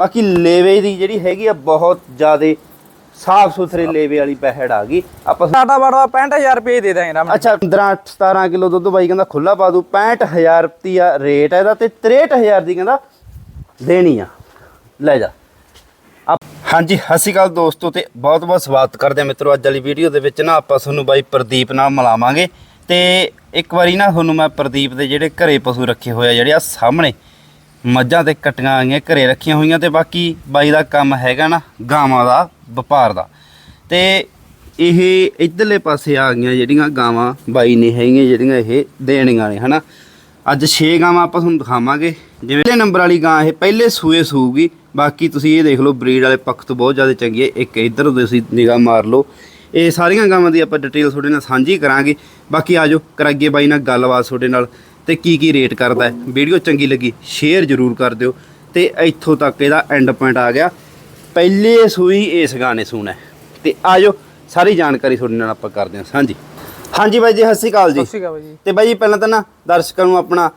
ਬਾਕੀ ਲੇਵੇ ਦੀ ਜਿਹੜੀ ਹੈਗੀ ਆ ਬਹੁਤ ਜ਼ਿਆਦੇ ਸਾਫ਼ ਸੁਥਰੇ ਲੇਵੇ ਵਾਲੀ ਬਹਿੜ ਆ ਗਈ। ਆਪਾਂ ਟਾਟਾ ਬਾੜਾ 65000 ਰੁਪਏ ਦੇ ਦਾਂਗੇ ਰਾਮ ਅੱਛਾ 15 17 ਕਿਲੋ ਦੁੱਧ ਬਾਈ ਕਹਿੰਦਾ ਖੁੱਲਾ ਪਾ ਦੂ। 65000 ਰੁਪਿਆ ਰੇਟ ਹੈ ਇਹਦਾ ਤੇ 63000 ਦੀ ਕਹਿੰਦਾ ਦੇਣੀ ਆ। ਲੈ ਜਾ। ਹਾਂਜੀ ਸਤਿ ਸ਼੍ਰੀ ਅਕਾਲ ਦੋਸਤੋ ਤੇ ਬਹੁਤ ਬਹੁਤ ਸਵਾਗਤ ਕਰਦੇ ਆ ਮਿੱਤਰੋ ਅੱਜ ਵਾਲੀ ਵੀਡੀਓ ਦੇ ਵਿੱਚ ਨਾ ਆਪਾਂ ਤੁਹਾਨੂੰ ਬਾਈ ਪ੍ਰਦੀਪ ਨਾਲ ਮਿਲਾਵਾਂਗੇ। ਤੇ ਇੱਕ ਵਾਰੀ ਨਾ ਤੁਹਾਨੂੰ ਮੈਂ ਪ੍ਰਦੀਪ ਦੇ ਜਿਹੜੇ ਘਰੇ ਪਸ਼ੂ ਰੱਖੇ ਹੋਏ ਆ ਜਿਹੜੇ ਆ ਸਾਹਮਣੇ ਮੱਝਾਂ ਤੇ ਕਟੀਆਂ ਗਈਆਂ ਘਰੇ ਰੱਖੀਆਂ ਹੋਈਆਂ ਤੇ ਬਾਕੀ ਬਾਈ ਦਾ ਕੰਮ ਹੈਗਾ ਨਾ, ਗਾਵਾਂ ਦਾ, ਵਪਾਰ ਦਾ। ਤੇ ਇਹ ਇਧਰਲੇ ਪਾਸੇ ਆ ਗਈਆਂ ਜਿਹੜੀਆਂ ਗਾਵਾਂ ਬਾਈ ਨੇ ਹੈਗੀਆਂ, ਜਿਹੜੀਆਂ ਇਹ ਦੇਣੀਆਂ ਨੇ, ਹਨਾ? ਅੱਜ 6 ਗਾਵਾਂ ਆਪਾਂ ਤੁਹਾਨੂੰ ਦਿਖਾਵਾਂਗੇ। ਜਿਵੇਂ ਪਹਿਲੇ ਨੰਬਰ ਵਾਲੀ ਗਾਂ ਇਹ ਪਹਿਲੇ ਸੂਏ ਸੂਗੀ ਬਾਕੀ ਤੁਸੀਂ ਇਹ ਦੇਖ ਲਓ, ਬਰੀਡ ਵਾਲੇ ਪੱਖ ਤੋਂ ਬਹੁਤ ਜ਼ਿਆਦਾ ਚੰਗੀ ਹੈ। ਇੱਕ ਇੱਧਰ ਤੁਸੀਂ ਨਿਗਾਹ ਮਾਰ ਲਓ। ਇਹ ਸਾਰੀਆਂ ਗਾਵਾਂ ਦੀ ਆਪਾਂ ਡਿਟੇਲ ਤੁਹਾਡੇ ਨਾਲ ਸਾਂਝੀ ਕਰਾਂਗੇ। ਬਾਕੀ ਆਜੋ ਕਰਾਈਏ ਬਾਈ ਨਾਲ ਗੱਲਬਾਤ ਤੁਹਾਡੇ ਨਾਲ। ਤੇ ਕੀ ਕੀ ਰੇਟ ਕਰਦਾ ਹੈ? ਵੀਡੀਓ ਚੰਗੀ ਲੱਗੀ ਸ਼ੇਅਰ ਜ਼ਰੂਰ ਕਰ ਦਿਓ ਤੇ ਇੱਥੋਂ ਤੱਕ ਇਹਦਾ ਐਂਡ ਪੁਆਇੰਟ ਆ ਗਿਆ। ਪਹਿਲੇ ਸੂਈ ਇਸ ਗਾਣੇ ਸੁਣਾ ਤੇ ਆਜੋ ਸਾਰੀ ਜਾਣਕਾਰੀ ਤੁਹਾਡੇ ਨਾਲ ਆਪਾਂ ਕਰਦੇ ਹਾਂ। ਸਾਂਝੀ ਹਾਂਜੀ ਬਾਈ ਜੀ ਸਤਿ ਸ਼੍ਰੀ ਅਕਾਲ ਜੀ। ਸਤਿ ਸ਼੍ਰੀ ਅਕਾਲ ਜੀ। ਤੇ ਬਾਈ ਜੀ ਪਹਿਲਾਂ ਤਾਂ ਨਾ ਦਰਸ਼ਕਾਂ ਨੂੰ ਆਪਣਾ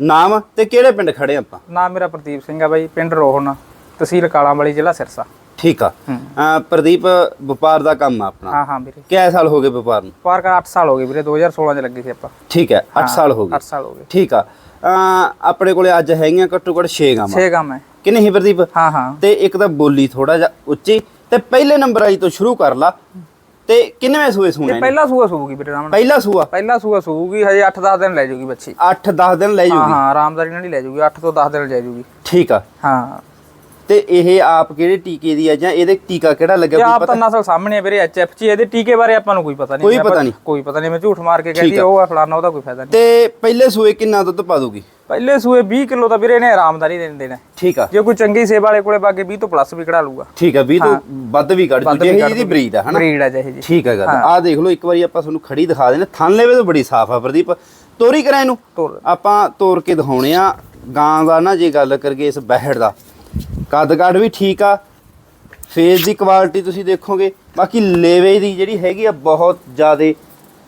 ਨਾਮ ਤੇ ਕਿਹੜੇ ਪਿੰਡ ਖੜੇ ਆਪਾਂ? ਨਾਮ ਮੇਰਾ ਪ੍ਰਦੀਪ ਸਿੰਘ ਆ ਬਾਈ ਪਿੰਡ ਰੋਹਨ ਤਹਿਸੀਲ ਕਾਲਾਂਵਾਲੀ ਜ਼ਿਲ੍ਹਾ ਸਿਰਸਾ। ਠੀਕ ਆ। ਅਹ ਪ੍ਰਦੀਪ ਵਪਾਰ ਦਾ ਕੰਮ ਆ ਆਪਣਾ। ਹਾਂ ਹਾਂ ਵੀਰੇ। ਕਿੰਨੇ ਸਾਲ ਹੋ ਗਏ ਵਪਾਰ ਨੂੰ? ਪਾਰ ਕਰ 8 ਸਾਲ ਹੋ ਗਏ ਵੀਰੇ 2016 ਚ ਲੱਗੇ ਸੀ ਆਪਾਂ। ਠੀਕ ਹੈ 8 ਸਾਲ ਹੋ ਗਏ। 8 ਸਾਲ ਹੋ ਗਏ। ਠੀਕ ਆ। ਅਹ ਆਪਣੇ ਕੋਲੇ ਅੱਜ ਹੈਗੀਆਂ ਘੱਟੋ ਘੱਟ 6 ਗਾਵਾਂ। 6 ਕੰਮ ਹੈ ਕਿੰਨੇ ਹੀ ਪ੍ਰਦੀਪ? ਹਾਂ ਹਾਂ। ਤੇ ਇੱਕ ਤਾਂ ਬੋਲੀ ਥੋੜਾ ਜਿਹਾ ਉੱਚੀ ਤੇ ਪਹਿਲੇ ਨੰਬਰ ਵਾਲੀ ਤੋਂ ਸ਼ੁਰੂ ਕਰ ਲਾ। ਤੇ ਕਿੰਨਵੇਂ ਸੂਏ ਇਹ ਸੁਣੇ ਪਹਿਲਾ ਸੂਆ ਸੂਗੀ ਵੀਰੇ ਰਾਮ ਪਹਿਲਾ ਸੂਆ? ਪਹਿਲਾ ਸੂਆ ਸੂਗੀ ਹਜੇ 8-10 ਦਿਨ ਲੈ ਜੂਗੀ ਬੱਚੀ। 8-10 ਦਿਨ ਲੈ ਹਾਂ ਜੂਗੀ। ਹਾਂ ਆਰਾਮਦਾਰੀ ਨਾਲ ਹੀ ਲੈ ਜੂਗੀ 8 ਤੋਂ 10 ਦਿਨ ਲੈ ਜੂਗੀ। ਠੀਕ ਆ। ਹਾਂ। ਤੇ ਇਹ ਆਪ ਕਿਹੜੇ ਟੀਕੇ ਦੀ ਆ ਜਾਂ ਇਹਦੇ ਟੀਕਾ ਕਿਹੜਾ ਲੱਗਿਆ ਕੋਈ ਆਪ ਪਤਾ? ਤਾਂ ਨਸਲ ਸਾਹਮਣੇ ਹੈ ਵੀਰੇ ਐਚਐਫ ਚ ਇਹਦੇ ਟੀਕੇ ਬਾਰੇ ਆਪਾਂ ਨੂੰ ਕੋਈ ਪਤਾ ਨਹੀਂ ਕੋਈ ਆਪਾਂ- ਪਤਾ ਨਹੀਂ। ਕੋਈ ਪਤਾ ਨਹੀਂ ਮੈਂ ਝੂਠ ਮਾਰ ਕੇ ਕਹਿੰਦੀ ਆ। ਉਹ ਆ ਫਲਾਣਾ ਉਹਦਾ ਕੋਈ ਫਾਇਦਾ ਨਹੀਂ। ਤੇ ਪਹਿਲੇ ਸੂਏ ਕਿੰਨਾ ਦੁੱਧ ਪਾ ਦੂਗੀ ਪਹਿਲੇ ਸੂਏ 20 ਕਿਲੋ ਤਾਂ ਵੀਰੇ ਇਹਨੇ ਆਰਾਮਦਾਰੀ ਦੇਣ ਦੇਣਾ। ਠੀਕ ਆ। ਜੇ ਕੋਈ ਚੰਗੀ ਸੇਬ ਵਾਲੇ ਕੋਲੇ ਬਾਗੇ 20 ਤੋਂ ਪਲੱਸ ਵੀ ਕਢਾ ਲੂਗਾ ਠੀਕ ਆ 20 ਤੋਂ ਵੱਧ ਵੀ ਕੱਢ ਵੱਧ ਜੂ ਵੀ ਜੇ ਕੱਢ ਇਹਦੀ ਬਰੀਡ ਆ ਹਨਾ? ਬਰੀਡ ਆ ਜਿਹੇ ਜੀ ਠੀਕ ਆ ਗੱਲ ਆਹ ਦੇਖ ਲਓ ਇੱਕ ਵਾਰੀ ਆਪਾਂ ਤੁਹਾਨੂੰ ਖੜੀ ਦਿਖਾ ਦੇਣਾ ਥਣ ਲੈਵੇ ਤੋਂ ਬੜੀ ਸਾਫ਼ ਆ ਪ੍ਰਦੀਪ। ਤੋਰੀ ਕਰਾਂ ਇਹਨੂੰ? ਆਪਾਂ ਤੋਰ ਕੇ ਦਿਖਾਉਣੇ ਆ। ਗਾਂ ਦਾ ਨਾ ਜੇ ਗੱਲ ਕਰੀਏ ਇਸ ਬਹਿੜ ਦਾ ਕੱਦ ਕਾਠ ਵੀ ਠੀਕ ਆ। ਫੇਸ ਦੀ ਕੁਆਲਿਟੀ ਤੁਸੀਂ ਦੇਖੋਗੇ। ਬਾਕੀ ਲੇਵੇ ਦੀ ਜਿਹੜੀ ਹੈਗੀ ਆ ਬਹੁਤ ਜ਼ਿਆਦੇ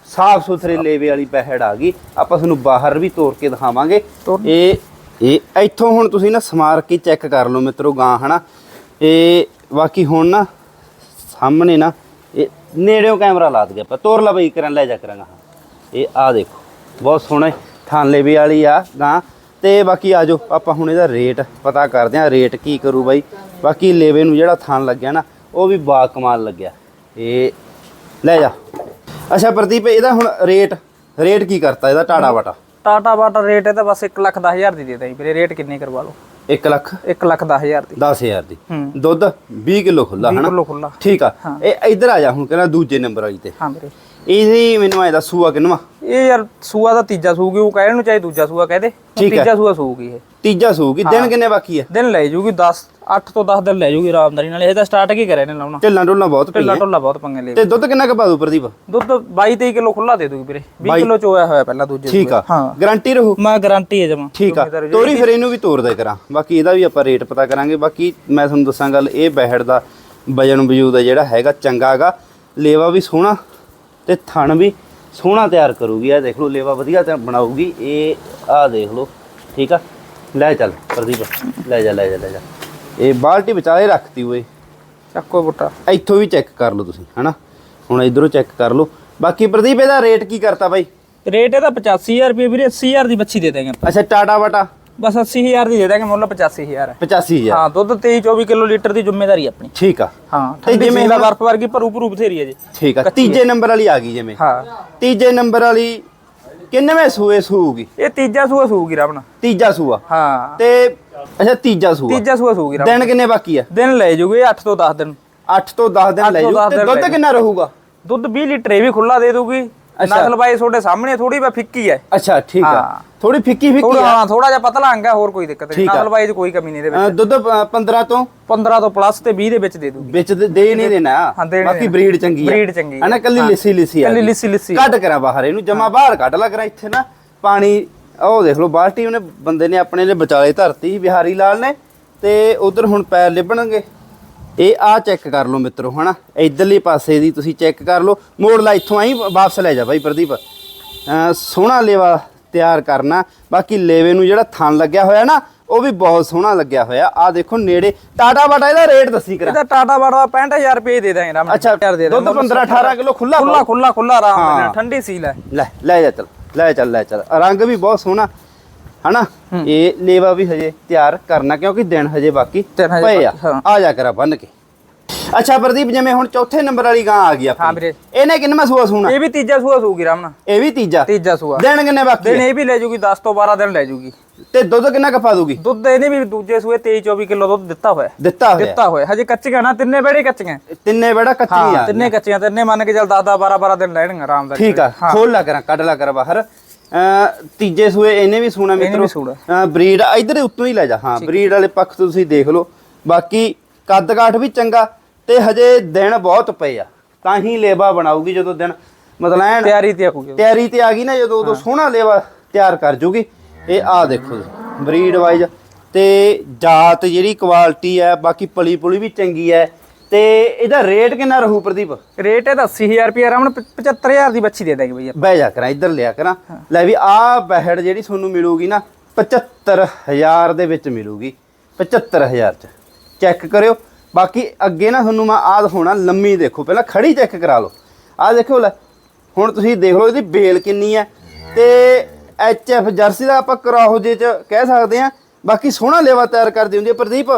ਸਾਫ਼ ਸੁਥਰੇ ਲੇਵੇ ਵਾਲੀ ਬਹਿੜ ਆ ਗਈ। ਆਪਾਂ ਤੁਹਾਨੂੰ ਬਾਹਰ ਵੀ ਤੋਰ ਕੇ ਦਿਖਾਵਾਂਗੇ। ਇਹ ਇਹ ਇੱਥੋਂ ਹੁਣ ਤੁਸੀਂ ਨਾ ਸਮਾਰ ਕੇ ਚੈੱਕ ਕਰ ਲਓ ਮਿੱਤਰੋ ਗਾਂ ਹਨਾ। ਇਹ ਬਾਕੀ ਹੁਣ ਨਾ ਸਾਹਮਣੇ ਨਾ ਇਹ ਨੇੜਿਓਂ ਕੈਮਰਾ ਲਾ ਦਗੇ ਆਪਾਂ। ਤੋਰ ਲਾ ਬਈ ਕਰਨ ਲੈ ਜਾ ਕਰਾਂਗਾ। ਇਹ ਆ ਦੇਖੋ ਬਹੁਤ ਸੋਹਣਾ ਥਾਨ ਲੇਵੇ ਵਾਲੀ ਆ ਗਾਂ। ਤੇ ਬਾਕੀ ਆਜੋ ਆਪਾਂ ਹੁਣ ਇਹਦਾ ਰੇਟ ਪਤਾ ਕਰਦੇ ਆ ਰੇਟ ਕੀ ਕਰੂ ਬਾਈ। ਬਾਕੀ ਲੇਵੇ ਨੂੰ ਜਿਹੜਾ ਥਾਨ ਲੱਗਿਆ ਨਾ ਉਹ ਵੀ ਬਾ ਕਮਾਲ ਲੱਗਿਆ। ਇਹ ਲੈ ਜਾ। ਅੱਛਾ ਪ੍ਰਦੀਪ ਇਹਦਾ ਹੁਣ ਰੇਟ ਰੇਟ ਕੀ ਕਰਤਾ ਇਹਦਾ ਟਾੜਾ ਵਾਟਾ ਟਾਟਾ ਵਾਟਰ ਰੇਟ ਤਾਂ ਬਸ 1 ਲੱਖ 10000 ਦੀ ਦੇ ਦਾਂ ਵੀਰੇ ਰੇਟ ਕਿੰਨੇ ਕਰਵਾ ਲਓ? 1 ਲੱਖ? 1 ਲੱਖ 10000 ਦੀ। 10000 ਦੀ। ਦੁੱਧ 20 ਕਿਲੋ ਖੁੱਲਾ 20 ਹਨਾ? ਕਿਲੋ ਖੁੱਲਾ ਠੀਕ ਆ। ਇਹ ਇੱਧਰ ਆ ਜਾ ਹੁਣ ਕਹਿੰਦਾ ਦੂਜੇ ਨੰਬਰ ਵਾਲੀ ਤੇ। ਹਾਂ ਵੀਰੇ। ਇਹਦੀ ਮੈਨੂੰ ਐ ਦੱਸੂਆ ਕਿੰਨਵਾ? ਇਹ ਯਾਰ ਸੂਆ ਦਾ ਤੀਜਾ ਸੂਗੀ ਉਹ ਕਹਿਣ ਨੂੰ ਚਾਹੇ ਦੂਜਾ ਸੂਆ ਕਹਦੇ। ਤੀਜਾ ਸੂਆ ਸੂਗੀ ਇਹ। ਤੀਜਾ ਸੂਗੀ ਦਿਨ ਕਿੰਨੇ ਬਾਕੀ ਆ? ਦਿਨ ਲੈ ਜੂਗੀ 10 8 ਤੋਂ 10 ਦਿਨ ਲੈ ਜੂਗੀ ਆਰਾਮਦਾਰੀ ਨਾਲ। ਇਹ ਤਾਂ ਸਟਾਰਟ ਕੀ ਕਰਿਆ ਨੇ ਲਾਉਣਾ? ਢਿੱਲਾਂ ਢੁੱਲਾਂ ਬਹੁਤ ਢਿੱਲਾ ਪਈਆਂ ਢੋਲਾ ਬਹੁਤ ਪੰਗੇ ਲੈ ਤੇ ਦੁੱਧ ਕਿੰਨਾ ਕੁ ਪਾ ਦੂ ਪ੍ਰਦੀਪ? ਦੁੱਧ 22 23 ਕਿਲੋ ਖੁੱਲਾ ਦੇ ਦੂਗੀ ਵੀਰੇ। 20 ਕਿਲੋ ਚੋਇਆ ਹੋਇਆ ਪਹਿਲਾਂ ਦੂਜੇ ਠੀਕ ਆ। ਹਾਂ। ਗਾਰੰਟੀ ਰਹੂ? ਮੈਂ ਗਾਰੰਟੀ ਹੈ ਜਮਾ। ਠੀਕ ਆ। ਤੋਰੀ ਫਿਰ ਇਹਨੂੰ ਵੀ ਤੋਰ ਦੇ ਕਰਾਂ। ਬਾਕੀ ਇਹਦਾ ਵੀ ਆਪਾਂ ਰੇਟ ਪਤਾ ਕਰਾਂਗੇ। ਬਾਕੀ ਮੈਂ ਤੁਹਾਨੂੰ ਦੱਸਾਂ ਗੱਲ ਇਹ ਬਹਿੜ ਦਾ ਵਜਨ ਵਜੂਦ ਜਿਹੜਾ ਹੈਗਾ ਚੰਗਾ ਹੈਗਾ। ਲੇਵਾ ਵੀ ਸੋਹਣਾ। ਤੇ ਥਣ ਵੀ ਸੋਹਣਾ ਤਿਆਰ ਕਰੂਗੀ। ਆ ਦੇਖ ਲਓ ਲੇਵਾ ਵਧੀਆ ਤੇ ਬਣਾਊਗੀ। ਇਹ ਆ ਦੇਖ ਲਓ ਠੀਕ ਆ? ਲੈ ਚੱਲ ਪ੍ਰਦੀਪ ਲੈ ਜਾ ਲੈ ਜਾ ਲੈ ਜਾ। ਇਹ ਬਾਲਟੀ ਵਿਚਾਲੇ ਰੱਖਤੀ ਓਏ। ਚੱਕੋ ਬੁੱਟਾ। ਇੱਥੋਂ ਵੀ ਚੈੱਕ ਕਰ ਲਓ ਤੁਸੀਂ ਹਨਾ? ਹੁਣ ਇਧਰੋਂ ਚੈੱਕ ਕਰ ਲਓ। ਬਾਕੀ ਪ੍ਰਦੀਪ ਇਹਦਾ ਰੇਟ ਕੀ ਕਰਤਾ ਬਾਈ? ਰੇਟ ਇਹਦਾ 85000 ਰੁਪਏ ਵੀਰੇ 80000 ਦੀ ਬੱਚੀ ਦੇ ਦੇਂਗੇ। ਅੱਛਾ ਟਾਟਾ ਵਾਟਾ ਬਸ 80000 ਦੀ ਦੇ ਦਾਂਗੇ ਮੁੱਲ 85000 ਹੈ। 85000 ਹਾਂ ਦੁੱਧ 23 24 ਕਿਲੋ ਲੀਟਰ ਦੀ ਜ਼ਿੰਮੇਵਾਰੀ ਆਪਣੀ। ਠੀਕ ਆ। ਹਾਂ ਤੇ ਜਿਵੇਂ ਜਿਵੇਂ ਬਰਫ ਵਰਗੀ ਭਰੂ ਭਰੂ ਬਥੇਰੀ ਹੈ ਜੀ। ਠੀਕ ਆ। ਤੀਜੇ ਨੰਬਰ ਵਾਲੀ ਆ ਗਈ ਜਿਵੇਂ। ਹਾਂ। ਤੀਜੇ ਨੰਬਰ ਵਾਲੀ ਕਿੰਨਵੇਂ ਸੂਏ ਸੂਗੀ ਇਹ ਤੀਜਾ ਸੂਆ ਸੂਗੀ ਰਾਵਣ ਤੀਜਾ ਸੂਆ। ਹਾਂ। ਤੇ ਅੱਛਾ ਤੀਜਾ ਸੂਆ। ਤੀਜਾ ਸੂਆ ਸੂਗੀ ਰਾਵਣ ਦਿਨ ਕਿੰਨੇ ਬਾਕੀ ਆ? ਦਿਨ ਲੈ ਜੂਗੇ 8 ਤੋਂ 10 ਦਿਨ। 8 ਤੋਂ 10 ਦਿਨ ਲੈ ਜੂ। ਤੇ ਦੁੱਧ ਕਿੰਨਾ ਰਹੂਗਾ? ਦੁੱਧ 20 ਲੀਟਰ ਇਹ ਵੀ ਖੁੱਲਾ ਦੇ ਦੂਗੀ। ਨਸਲ ਬਾਈ ਤੁਹਾਡੇ ਸਾਹਮਣੇ ਥੋੜੀ ਬਾ ਫਿੱਕੀ ਹੈ ਅੱਛਾ ਠੀਕ ਆ। ਹਾਂ। ਥੋੜੀ ਫਿੱਕੀ ਫਿੱਕੀ ਆ। ਹਾਂ ਥੋੜਾ ਜਿਹਾ ਪਤਲਾ ਅੰਗਾ ਹੋਰ ਕੋਈ ਦਿੱਕਤ ਨਹੀਂ। ਨਸਲ ਬਾਈ 'ਚ ਕੋਈ ਕਮੀ ਨਹੀਂ ਇਹਦੇ ਵਿੱਚ। ਦੁੱਧ ਪ- 15 ਤੋਂ? 15 ਤੋਂ ਪਲੱਸ ਤੇ 20 ਦੇ ਵਿੱਚ ਦੇ ਦੂਗੀ। ਵਿੱਚ ਦੇ ਦੇ ਹੀ ਨਹੀਂ ਦੇਣਾ। ਹਾਂ, ਦੇ ਬਾਕੀ। ਬਰੀਡ ਚੰਗੀ ਆ। Breed ਚੰਗੀ ਹੈ ਨਾ ਕੱਲੀ ਲਿੱਸੀ ਲਿੱਸੀ ਆ ਕੱਲੀ। ਲਿੱਸੀ ਲਿੱਸੀ ਕੱਢ ਕਰਾਂ ਬਾਹਰ ਇਹਨੂੰ ਜਮਾ ਬਾਹਰ ਕੱਢ ਲਾ ਕਰਾਂ ਇੱਥੇ ਨਾ। ਪਾਣੀ ਉਹ ਦੇਖ ਲਓ ਬਾਲਟੀ ਉਹਨੇ ਬੰਦੇ ਨੇ ਆਪਣੇ ਲਈ ਵਿਚਾਲੇ ਧਰਤੀ ਬਿਹਾਰੀ ਲਾਲ ਨੇ। ਤੇ ਉਧਰ ਹੁਣ ਪੈਰ ਲਿਬਣਗੇ। ਇਹ ਆ ਚੈੱਕ ਕਰ ਲਓ ਮਿੱਤਰੋ ਹਨਾ? ਇਧਰਲੇ ਪਾਸੇ ਦੀ ਤੁਸੀਂ ਚੈੱਕ ਕਰ ਲਓ। ਮੋੜ ਲਾ ਇੱਥੋਂ ਆਈ ਵਾਪਸ ਲੈ ਜਾ ਬਾਈ ਪ੍ਰਦੀਪ। ਸੋਹਣਾ ਲੇਵਾ ਤਿਆਰ ਕਰਨਾ। ਬਾਕੀ ਲੇਵੇ ਨੂੰ ਜਿਹੜਾ ਥਣ ਲੱਗਿਆ ਹੋਇਆ ਨਾ ਉਹ ਵੀ ਬਹੁਤ ਸੋਹਣਾ ਲੱਗਿਆ ਹੋਇਆ। ਆ ਦੇਖੋ ਨੇੜੇ ਟਾਟਾ ਬਾਟਾ ਇਹਦਾ ਰੇਟ ਦੱਸੀ ਕਰਾਂ। ਇਹਦਾ ਟਾਟਾ ਬਾੜਾ 65000 ਰੁਪਏ ਦੇ ਦਾਂਗੇ ਰਾਮ ਅੱਛਾ ਦੁੱਧ 15 18 ਕਿਲੋ ਖੁੱਲਾ ਖੁੱਲਾ ਖੁੱਲਾ ਖੁੱਲਾ ਆਰਾਮ। ਨਾਲ। ਠੰਡੀ ਸੀਲ ਹੈ। ਲੈ ਲੈ ਜਾ ਚੱਲ ਲੈ ਚੱਲ ਲੈ ਚੱਲ। ਰੰਗ ਵੀ ਬਹੁਤ ਸੋਹਣਾ। ਹਨਾ? ਇਹ ਲੇਵਾ ਵੀ ਹਜੇ ਤਿਆਰ ਕਰਨਾ ਕਿਉਂਕਿ ਦਿਨ ਹਜੇ ਬਾਕੀ ਪਏ ਆ। ਹਾਂ। ਆ ਜਾ ਕਰਾ ਬੰਨ ਕੇ। ਅੱਛਾ ਪ੍ਰਦੀਪ ਜਿਵੇਂ ਹੁਣ ਚੌਥੇ ਨੰਬਰ ਵਾਲੀ ਗਾਂ ਆ ਗਈ ਹਾਂ ਆਪਣੀ। ਵੀਰੇ। ਇਹਨੇ ਕਿੰਨਾ ਸੂਆ ਸੂਣਾ? ਇਹ ਵੀ ਤੀਜਾ ਸੂਆ ਸੂਗੀ ਰਾਮ ਇਹ ਵੀ ਤੀਜਾ? ਤੀਜਾ ਸੂਆ। ਦਿਨ ਕਿੰਨੇ ਬਾਕੀ ਦਿਨ? ਇਹ ਵੀ ਲੈ ਜੂਗੀ 10 ਤੋਂ 12 ਦਿਨ ਲੈ ਜੂਗੀ। ਤੇ ਦੁੱਧ ਕਿੰਨਾ ਕਪਾ ਦੂਗੀ? ਦੁੱਧ ਇਹਨੇ ਵੀ ਦੂਜੇ ਸੂਏ 23 24 ਕਿਲੋ ਦੁੱਧ ਦਿੱਤਾ ਹੋਇਆ। ਦਿੱਤਾ ਹੋਇਆ? ਦਿੱਤਾ ਹੋਇਆ। ਹਜੇ ਕੱਚੀਆਂ ਨਾ ਤਿੰਨੇ ਬੜੇ ਕੱਚੀਆਂ। ਤਿੰਨੇ ਬੜਾ ਕੱਚੀ ਹਾਂ ਆ ਤਿੰਨੇ ਕੱਚੀਆਂ ਤਿੰਨੇ ਮੰਨ ਕੇ ਚੱਲ 10 10 12 12 ਦਿਨ ਲੈਣਗੇ ਆਰਾਮ ਦਾ ਠੀਕ ਆ। ਖੋਲ ਲਾ ਕਰਾਂ ਕੱਢ ਲਾ ਕਰ ਬਾਹਰ। ਤੀਜੇ ਸੂਏ ਇਹਨੇ ਵੀ ਸੂਣਾ ਮਿੱਤਰੋ। ਬਰੀਡ ਇਧਰ ਉੱਤੋਂ ਹੀ ਲੈ ਜਾ। ਹਾਂ ਬਰੀਡ ਵਾਲੇ ਪੱਖ ਤੋਂ ਤੁਸੀਂ ਦੇਖ ਲਓ। ਬਾਕੀ ਕੱਦ ਕਾਠ ਵੀ ਚੰਗਾ ਤੇ ਹਜੇ ਦਿਨ ਬਹੁਤ ਪਏ ਆ। ਤਾਂ ਹੀ ਲੇਵਾ ਬਣਾਉਗੀ ਜਦੋਂ ਦਿਨ ਮਤਲਬ ਐਨ ਤਿਆਰੀ ਤੇ ਆਕੂਗੀ ਤਿਆਰੀ ਤੇ ਆ ਗਈ ਨਾ ਜਦੋਂ ਉਦੋਂ ਸੋਹਣਾ ਲੇਵਾ ਤਿਆਰ ਕਰ ਜੂਗੀ। ਇਹ ਆ ਦੇਖੋ ਬਰੀਡ ਵਾਈਜ਼ ਤੇ ਜਾਤ ਜਿਹੜੀ ਕੁਆਲਿਟੀ ਹੈ ਬਾਕੀ ਪਲੀ ਪੁਲੀ ਵੀ ਚੰਗੀ ਹੈ ਤੇ ਇਹਦਾ ਰੇਟ ਕਿੰਨਾ ਰਹੂ ਪ੍ਰਦੀਪ? ਰੇਟ ਇਹਦਾ 80000 ਰੁਪਏ ਆਰਾਮ ਨਾਲ 75000 ਦੀ ਬੱਚੀ ਦੇ ਦਾਂਗੇ ਬਈ। ਬਹਿ ਜਾ ਕਰਾਂ ਇੱਧਰ ਲਿਆ ਕਰਾਂ। ਲੈ ਵੀ ਆ ਬਹਿੜ ਜਿਹੜੀ ਤੁਹਾਨੂੰ ਮਿਲੂਗੀ ਨਾ 75000 ਦੇ ਵਿੱਚ ਮਿਲੂਗੀ 75000 ਚ। ਚੈੱਕ ਕਰਿਓ। ਬਾਕੀ ਅੱਗੇ ਨਾ ਤੁਹਾਨੂੰ ਮੈਂ ਆਹ ਦਿਖਾਉਣਾ ਲੰਮੀ ਦੇਖੋ। ਪਹਿਲਾਂ ਖੜੀ ਚੈੱਕ ਕਰਾ ਲਓ। ਆਹ ਦੇਖੋ ਲੈ ਹੁਣ ਤੁਸੀਂ ਦੇਖ ਲਓ ਇਹਦੀ ਬੇਲ ਕਿੰਨੀ ਹੈ। ਤੇ ਐਚ ਐਫ ਜਰਸੀ ਦਾ ਆਪਾਂ ਕਰਾਹੋ ਜੇ ਚ ਕਹਿ ਸਕਦੇ ਆ ਬਾਕੀ ਸੋਹਣਾ ਲੇਵਾ ਤਿਆਰ ਕਰਦੀ ਹੁੰਦੀ ਹੈ। ਪ੍ਰਦੀਪ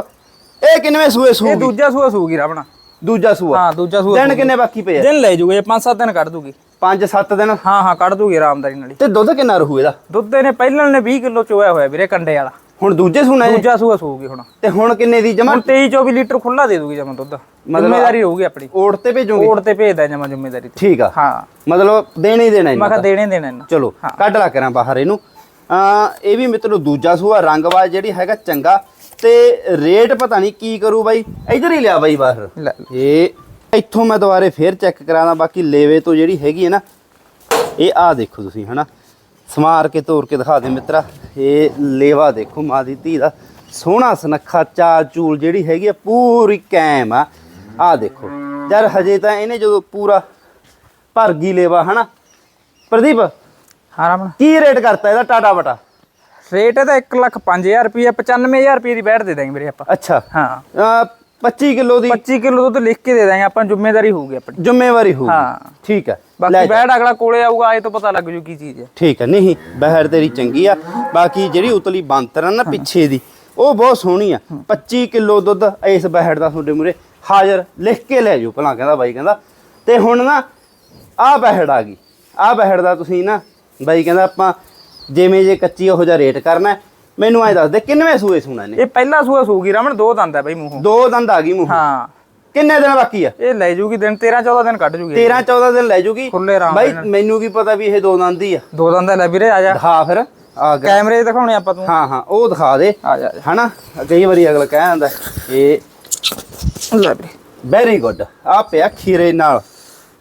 ਇਹ ਕਿੰਨਵੇਂ ਸੂਏ ਇਹ ਸੂਗੀ? ਦੂਜਾ ਸੂਆ ਸੂਗੀ ਰਾਵਣਾ। ਦੂਜਾ ਸੂਆ? ਹਾਂ ਦੂਜਾ ਸੂਆ ਦਿਨ ਕਿੰਨੇ ਬਾਕੀ ਪਏ ਆ? ਦਿਨ ਲੈ ਜੂਗੇ 5-7 ਦਿਨ ਕੱਢ ਦੂਗੀ। 5-7 ਦਿਨ? ਹਾਂ ਹਾਂ ਕੱਢ ਦੂਗੀ ਆਰਾਮਦਾਰੀ ਨਾਲ ਹੀ। ਤੇ ਦੁੱਧ ਕਿੰਨਾ ਰਹੂ ਇਹਦਾ? ਦੁੱਧ ਇਹਨੇ ਪਹਿਲਾਂ ਨੇ 20 ਕਿਲੋ ਚੋਇਆ ਹੋਇਆ ਵੀਰੇ ਕੰਡੇ ਵਾਲਾ। ਹੁਣ ਦੂਜੇ ਸੂਣਾ ਹੈ ਦੂਜਾ ਸੂਆ ਸੂਗੀ ਹੁਣ। ਤੇ ਹੁਣ ਕਿੰਨੇ ਦੀ ਜਮਾ? ਹੁਣ 23 24 ਲੀਟਰ ਖੁੱਲਾ ਦੇ ਦੂਗੀ ਜਮਾ ਦੁੱਧ। ਜ਼ਿੰਮੇਵਾਰੀ ਰਹੂਗੀ ਆਪਣੀ। ਓੜ ਤੇ ਭੇਜੋਗੇ? ਕੋੜ ਤੇ ਭੇਜਦਾ ਜਮਾ ਜ਼ਿੰਮੇਵਾਰੀ ਤੇ। ਠੀਕ ਆ। ਹਾਂ। ਮਤਲਬ ਦੇਣਾ ਹੀ ਦੇਣਾ ਮੈਂ ਇਹਨੂੰ ਕਿਹਾ ਦੇਣੇ ਦੇਣਾ ਇਹਨਾਂ ਚਲੋ ਕੱਢ ਲਾ ਕਰਾਂ ਬਾਹਰ ਇਹਨੂੰ। ਆ ਇਹ ਵੀ ਮਿੱਤਰੋ ਦੂਜਾ ਸੂਆ ਰੰਗਵਾਜ ਜਿਹੜੀ ਹੈਗਾ ਚੰਗਾ। ਤੇ ਰੇਟ ਪਤਾ ਨਹੀਂ ਕੀ ਕਰੂ ਬਾਈ। ਇਧਰ ਹੀ ਲਿਆ ਬਾਈ ਬਾਹਰ। ਇਹ ਇੱਥੋਂ ਮੈਂ ਦੁਬਾਰੇ ਫੇਰ ਚੈੱਕ ਕਰਾਦਾ ਬਾਕੀ ਲੇਵੇ ਤੋਂ ਜਿਹੜੀ ਹੈਗੀ ਹੈ ਨਾ ਇਹ ਆ ਦੇਖੋ ਤੁਸੀਂ ਹਨਾ। ਸਮਾਰ ਕੇ ਤੋੜ ਕੇ ਦਿਖਾ ਦੇ ਮਿੱਤਰਾ। ਇਹ ਲੇਵਾ ਦੇਖੋ ਮਾਂ ਦੀ ਧੀ ਦਾ। ਸੋਹਣਾ ਸੁਨੱਖਾ ਚਾਲ ਚੂਲ ਜਿਹੜੀ ਹੈਗੀ ਆ ਪੂਰੀ ਕੈਮ ਆ। ਆ ਦੇਖੋ। ਯਾਰ ਹਜੇ ਤਾਂ ਇਹਨੇ ਜਦੋਂ ਪੂਰਾ ਭਰ ਗਈ ਲੇਵਾ ਹਨਾ। ਪ੍ਰਦੀਪ ਹਾਂ ਰਾਮਣ ਕੀ ਰੇਟ ਕਰਤਾ ਇਹਦਾ ਟਾਟਾ ਬਟਾ ਰੇਟ ਇਹਦਾ 1 ਲੱਖ 5000 ਰੁਪਏ 95000 ਰੁਪਏ ਦੀ ਬੈਠ ਦੇ ਦਾਂਗੇ ਵੀਰੇ ਆਪਾਂ। ਅੱਛਾ। ਹਾਂ। ਅਹ 25 ਕਿਲੋ ਦੀ 25 ਕਿਲੋ ਦੁੱਧ ਲਿਖ ਕੇ ਦੇ ਦਾਂਗੇ ਆਪਾਂ ਜ਼ਿੰਮੇਵਾਰੀ ਹੋਊਗੀ ਆਪਣੀ। ਜ਼ਿੰਮੇਵਾਰੀ ਹੋਊਗੀ। ਹਾਂ। ਠੀਕ ਹੈ। ਲੈ ਬਾਕੀ ਜਾ। ਬੈਠ ਅਗਲਾ ਕੋਲੇ ਆਊਗਾ ਇਹ ਤੋਂ ਪਤਾ ਲੱਗ ਜੂ ਕੀ ਚੀਜ਼ ਹੈ। ਠੀਕ ਹੈ। ਨਹੀਂ ਬਹਿਰ ਤੇਰੀ ਚੰਗੀ ਆ। ਬਾਕੀ ਜਿਹੜੀ ਉਤਲੀ ਬਾਂਤਰ ਆ ਨਾ ਪਿੱਛੇ ਦੀ ਉਹ ਬਹੁਤ ਸੋਹਣੀ ਆ। 25 ਕਿਲੋ ਦੁੱਧ ਇਸ ਬਹਿੜ ਦਾ ਤੁਹਾਡੇ ਮੂਰੇ ਹਾਜ਼ਰ ਲਿਖ ਕੇ ਲੈ ਜਾਓ ਭਲਾ ਕਹਿੰਦਾ ਬਾਈ ਕਹਿੰਦਾ। ਤੇ ਹੁਣ ਨਾ ਆ ਬਹਿੜ ਆ ਗਈ। ਆ ਬਹਿੜ ਦਾ ਤੁਸੀਂ ਨਾ ਬਾਈ ਕਹਿੰਦਾ ਆਪਾਂ ਜਿਵੇਂ ਜੇ ਕੱਚੀ ਉਹੋ ਜਿਹਾ ਰੇਟ ਕਰਨਾ ਹੈ। ਮੈਨੂੰ ਐ ਦੱਸ ਦੇ ਕਿੰਨਵੇਂ ਸੂਏ ਸੁਣਾ ਨੇ ਇਹ ਪਹਿਲਾ ਸੂਆ ਸੂਗੀ ਰਾਮਣ ਦੋ ਦੰਦ ਹੈ ਬਈ ਮੂੰਹੋਂ। ਦੋ ਦੰਦ ਆ ਗਈ ਮੂੰਹ। ਹਾਂ। ਕਿੰਨੇ ਦਿਨ ਬਾਕੀ ਆ? ਇਹ ਲੈ ਜੂਗੀ ਦਿਨ 13 14 ਦਿਨ ਕੱਢ ਜੂਗੀ। 13 14 ਦਿਨ ਲੈ ਜੂਗੀ। ਖੁੱਲੇ ਆਰਾਮ ਬਾਈ ਮੈਨੂੰ ਕੀ ਪਤਾ ਵੀ ਇਹ ਦੋ ਦੰਦ ਹੀ ਆ। ਦੋ ਦੰਦ ਲੈ ਵੀਰੇ ਆ ਜਾ। ਦਿਖਾ ਫਿਰ ਆ ਗਿਆ ਕੈਮਰੇ ਦਿਖਾਉਣੇ ਆਪਾਂ ਤੂੰ। ਹਾਂ ਹਾਂ ਉਹ ਦਿਖਾ ਦੇ। ਆ ਜਾ ਆ। ਹਨਾ? ਕਈ ਵਾਰੀ ਅਗਲਾ ਕਹਿ ਜਾਂਦਾ ਇਹ ਲੈ ਵੀਰੇ। ਵੈਰੀ ਗੁੱਡ ਆ ਪਿਆ ਖੀਰੇ ਨਾਲ।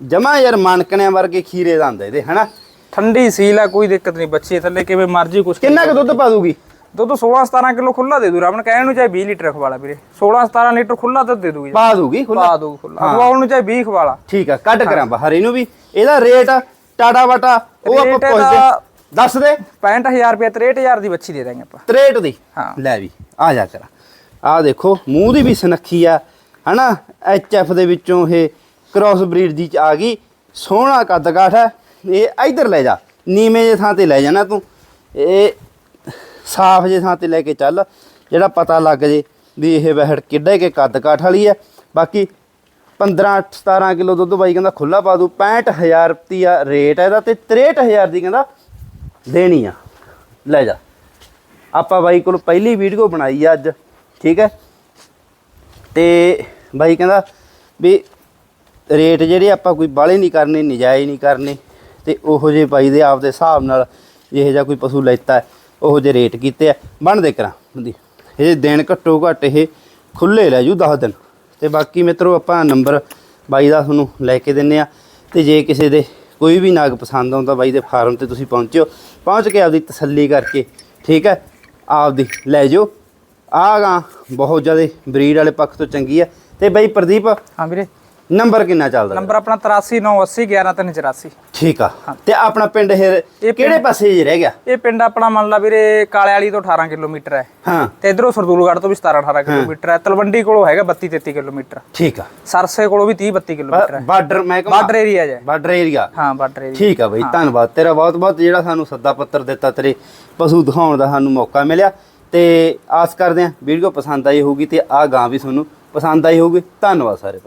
ਜਮਾ ਯਾਰ ਮਣਕਣਿਆਂ ਵਰਗੇ ਖੀਰੇ ਦਾ ਹੁੰਦਾ ਇਹਦੇ ਹਨਾ? ਠੰਡੀ ਸੀਲ ਹੈ ਕੋਈ ਦਿੱਕਤ ਨਹੀਂ ਬੱਚੇ ਥੱਲੇ ਕਿਵੇਂ ਮਰਜ਼ੀ ਕੁਛ ਕਿੰਨਾ ਕੁ ਦੁੱਧ ਪਾ ਦੂਗੀ? ਦੁੱਧ 16 17 ਕਿਲੋ ਖੁੱਲਾ ਦੇ ਦੂ ਰਾਮਣ ਕਹਿਣ ਨੂੰ ਚਾਹੇ 20 ਲੀਟਰ ਖਵਾਲਾ ਵੀਰੇ। 16 17 ਲੀਟਰ ਖੁੱਲਾ ਦੁੱਧ ਦੇ ਦੂਗੀ। ਪਾ ਦੂਗੀ ਖੁੱਲਾ ਪਾ ਦੂ ਖੁੱਲਾ ਖਵਾਉਣ ਨੂੰ ਚਾਹੇ 20 ਖਵਾਲਾ ਠੀਕ ਆ ਕੱਢ ਕਰਾਂ ਬਾਹਰ ਇਹਨੂੰ ਵੀ। ਇਹਦਾ ਰੇਟ ਟਾਟਾ ਬਾਟਾ ਉਹ ਆਪਾਂ ਪੁੱਛਦੇ। ਦੱਸ ਦੇ। 65000 ਰੁਪਏ 63000 ਦੀ ਬੱਚੀ ਦੇ ਦਾਂਗੇ ਆਪਾਂ। 63 ਦੀ? ਹਾਂ। ਲੈ ਵੀ ਆ ਜਾ ਕਰਾਂ। ਆ ਦੇਖੋ ਮੂੰਹ ਦੀ ਵੀ ਸੁਨੱਖੀ ਆ ਹਨਾ? ਐਚ ਐਫ ਦੇ ਵਿੱਚੋਂ ਇਹ ਕ੍ਰਾਸ ਬਰੀਡ ਦੀ ਚ ਆ ਗਈ। ਸੋਹਣਾ ਕੱਦ ਕਾਠ ਹੈ। ਇਹ ਇਧਰ ਲੈ ਜਾ, ਨੀਵੇਂ ਜੇ ਥਾਂ ਤੇ ਲੈ ਜਾਣਾ ਤੂੰ। ਇਹ ਸਾਫ਼ ਜੇ ਥਾਂ ਤੇ ਲੈ ਕੇ ਚੱਲ, ਜਿਹੜਾ ਪਤਾ ਲੱਗ ਜੇ ਵੀ ਇਹ ਵਹਿੜ ਕਿੱਡਾ ਕੇ ਕੱਦ ਕਾਠ ਵਾਲੀ ਹੈ। ਬਾਕੀ 15 17 ਕਿਲੋ ਦੁੱਧ ਬਾਈ ਕਹਿੰਦਾ ਖੁੱਲਾ ਪਾ ਦੂ 65000 ਰੁਪਿਆ ਰੇਟ ਹੈ ਇਹਦਾ ਤੇ 63000 ਦੀ ਕਹਿੰਦਾ ਦੇਣੀ ਆ। ਲੈ ਜਾ। ਆਪਾਂ ਬਾਈ ਕੋਲ ਪਹਿਲੀ ਵੀਡੀਓ ਬਣਾਈ ਆ ਅੱਜ, ਠੀਕ ਹੈ? ਤੇ ਬਾਈ ਕਹਿੰਦਾ ਵੀ ਰੇਟ ਜਿਹੜੇ ਆਪਾਂ ਕੋਈ ਬਾਲੇ ਨਹੀਂ ਕਰਨੇ, ਨਜਾਇਜ਼ ਨਹੀਂ ਕਰਨੇ ਤੇ ਉਹੋ ਜੇ ਬਾਈ ਦੇ ਆਪਦੇ ਹਿਸਾਬ ਨਾਲ ਜਿਹੇ ਜਿਹਾ ਕੋਈ ਪਸ਼ੂ ਲੈਤਾ ਹੈ, ਉਹੋ ਜੇ ਰੇਟ ਕੀਤੇ ਆ। ਬਣਦੇ ਕਰਾਂ ਹੁੰਦੀ ਇਹ ਦਿਨ ਘੱਟੋ ਘੱਟ ਇਹ ਖੁੱਲੇ ਲੈ ਜੂ 10 ਦਿਨ। ਤੇ ਬਾਕੀ ਮਿੱਤਰੋ ਆਪਾਂ ਨੰਬਰ ਬਾਈ ਦਾ ਤੁਹਾਨੂੰ ਲੈ ਕੇ ਦਿੰਨੇ ਆ। ਤੇ ਜੇ ਕਿਸੇ ਦੇ ਕੋਈ ਵੀ ਨਾਗ ਪਸੰਦ ਆਉਂਦਾ ਬਾਈ ਦੇ ਫਾਰਮ ਤੇ ਤੁਸੀਂ ਪਹੁੰਚਿਓ। ਪਹੁੰਚ ਕੇ ਆਪਦੀ ਤਸੱਲੀ ਕਰਕੇ ਠੀਕ ਹੈ? ਆਪਦੀ ਲੈ ਜਾਓ। ਆਹ ਗਾਂ ਬਹੁਤ ਜ਼ਿਆਦਾ ਬਰੀਡ ਵਾਲੇ ਪੱਖ ਤੋਂ ਚੰਗੀ ਆ। ਤੇ ਬਾਈ ਪ੍ਰਦੀਪ ਹਾਂ ਵੀਰੇ। ਨੰਬਰ ਕਿੰਨਾ ਚੱਲਦਾ ਨੰਬਰ ਆਪਣਾ 8398011384 ਠੀਕ ਆ। ਤੇ ਆਪਣਾ ਪਿੰਡ ਇਹ ਕਿਹੜੇ ਪਾਸੇ ਜੇ ਰਹਿ ਗਿਆ? ਇਹ ਪਿੰਡ ਆਪਣਾ ਮੰਨ ਲਾ ਵੀਰੇ ਕਾਲੇ ਵਾਲੀ ਤੋਂ 18 ਕਿਲੋਮੀਟਰ ਹੈ। ਹਾਂ। ਤੇ ਇਧਰੋਂ ਸਰਦੂਲਗੜ੍ਹ ਤੋਂ ਵੀ 17 18 ਕਿਲੋਮੀਟਰ ਹੈ। ਤਲਵੰਡੀ ਕੋਲੋਂ ਹੈਗਾ 32 33 ਕਿਲੋਮੀਟਰ। ਠੀਕ ਆ। ਸਰਸੇ ਕੋਲੋਂ ਵੀ 30 32 ਕਿਲੋਮੀਟਰ ਹੈ। ਬਾਰਡਰ ਮੈਂ ਬਾਰਡਰ ਏਰੀਆ ਹੈ। ਬਾਰਡਰ ਏਰੀਆ ਹਾਂ ਬਾਰਡਰ ਏਰੀਆ ਠੀਕ ਆ ਬਈ ਧੰਨਵਾਦ। ਤੇਰਾ ਬਹੁਤ ਬਹੁਤ ਜਿਹੜਾ ਸਾਨੂੰ ਸੱਦਾ ਪੱਤਰ ਦਿੱਤਾ ਤੇਰੇ ਪਸ਼ੂ ਦਿਖਾਉਣ ਦਾ ਸਾਨੂੰ ਮੌਕਾ ਮਿਲਿਆ। ਤੇ ਆਸ ਕਰਦੇ ਹਾਂ ਵੀਡੀਓ ਪਸੰਦ ਆਈ ਹੋਊਗੀ ਤੇ ਆ ਗਾਂ ਵੀ ਤੁਹਾਨੂੰ ਪਸੰਦ ਆਈ ਹੋਊਗੀ। ਧੰਨਵਾਦ ਸਾਰੇ